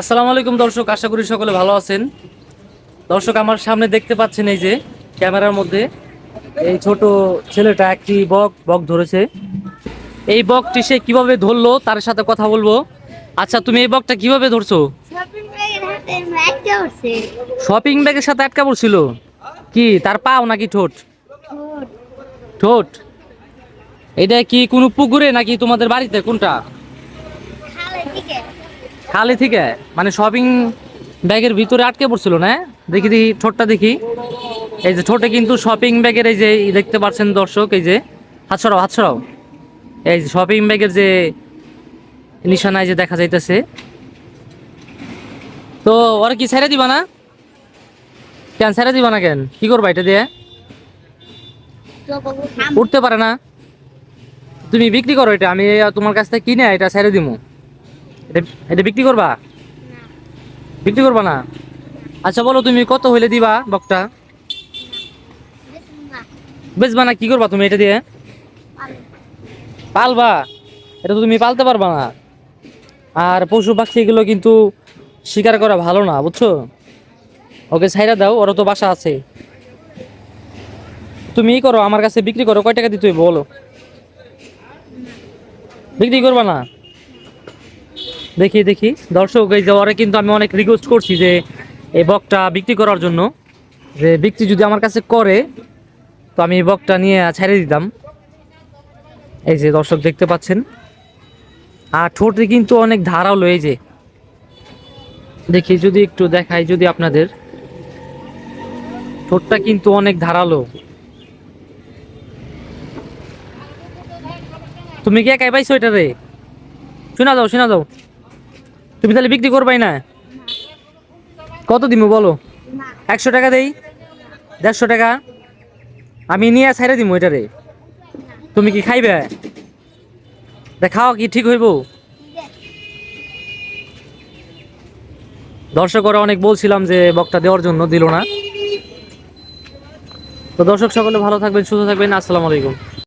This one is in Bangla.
আসসালামু আলাইকুম দর্শক আশা করি সকলে ভালো আছেন। দর্শক আমার সামনে দেখতে পাচ্ছেন এই যে ক্যামেরার মধ্যে এই ছোট ছেলেটা একটি বক বক ধরেছে। এই বকটি সে কীভাবে ধরলো তার সাথে কথা বলব। আচ্ছা তুমি এই বকটা কীভাবে ধরছো? শপিং ব্যাগের সাথে আটকা পড়ছিল? কি তার পাও নাকি ঠোঁট? ঠোঁট। এটা কি কোনো পুকুরে নাকি তোমাদের বাড়িতে কোনটা? খালে থেকে? মানে শপিং ব্যাগের ভিতরে আটকে পড়ছিল না দেখি দেখি, ঠোঁটটা দেখি। এই যে ঠোঁটে কিন্তু শপিং ব্যাগের এই যে দেখতে পাচ্ছেন দর্শক, এই যে, হাত সরাও হাত সরাও। এই যে শপিং ব্যাগের যে নিশানায় যে দেখা যাইতেছে। তো ওরা কি ছেড়ে দিবা না? কেন ছেড়ে দিবা না কেন? কি করবা এটা দিয়ে? উঠতে পারে না। তুমি বিক্রি করো এটা, আমি তোমার কাছ থেকে কিনে এটা ছেড়ে দিমু। এটা বিক্রি করবা? বিক্রি করবা না? আচ্ছা বলো তুমি কত হইলে দিবা বকটা? বেচবা না, কি করবা তুমি এটা দিয়ে? পালবা? এটা তো তুমি পালতে পারবা না। আর পশু পাখি এগুলো কিন্তু শিকার করা ভালো না, বুঝছ? ওকে ছাইরা দাও ওরা তো বাসা আছে। তুমি করো, আমার কাছে বিক্রি করো, কয় টাকা দিতে বলো? বিক্রি করবা না? দেখি দেখি। দর্শক, এই যে ওরা কিন্তু আমি অনেক রিকোয়েস্ট করছি যে এই বকটা বিক্রি করার জন্য। যে বিক্রি যদি আমার কাছে করে, তো আমি এই বকটা নিয়ে ছেড়ে দিতাম। এই যে দর্শক দেখতে পাচ্ছেন। আর ঠোঁটে কিন্তু অনেক ধারালো এই যে। দেখি, যদি একটু দেখাই যদি আপনাদের। ঠোঁটটা কিন্তু অনেক ধারালো। তুমি কি একাই পাইছো এটা রে? শোনা যাও শোনা যাও। তুমি তাহলে বিক্রি করবাই না? কত দিব বলো? একশো টাকা দেই? দেড়শো টাকা? আমি নিয়ে ছাইড়ে দিব এটারে। তুমি কি খাইবে? তা খাওয়া কি ঠিক হইব? দর্শকরা অনেক বলছিলাম যে বকটা দেওয়ার জন্য দিল না। তো দর্শক সকলে ভালো থাকবেন, সুস্থ থাকবেন। আসসালামু আলাইকুম।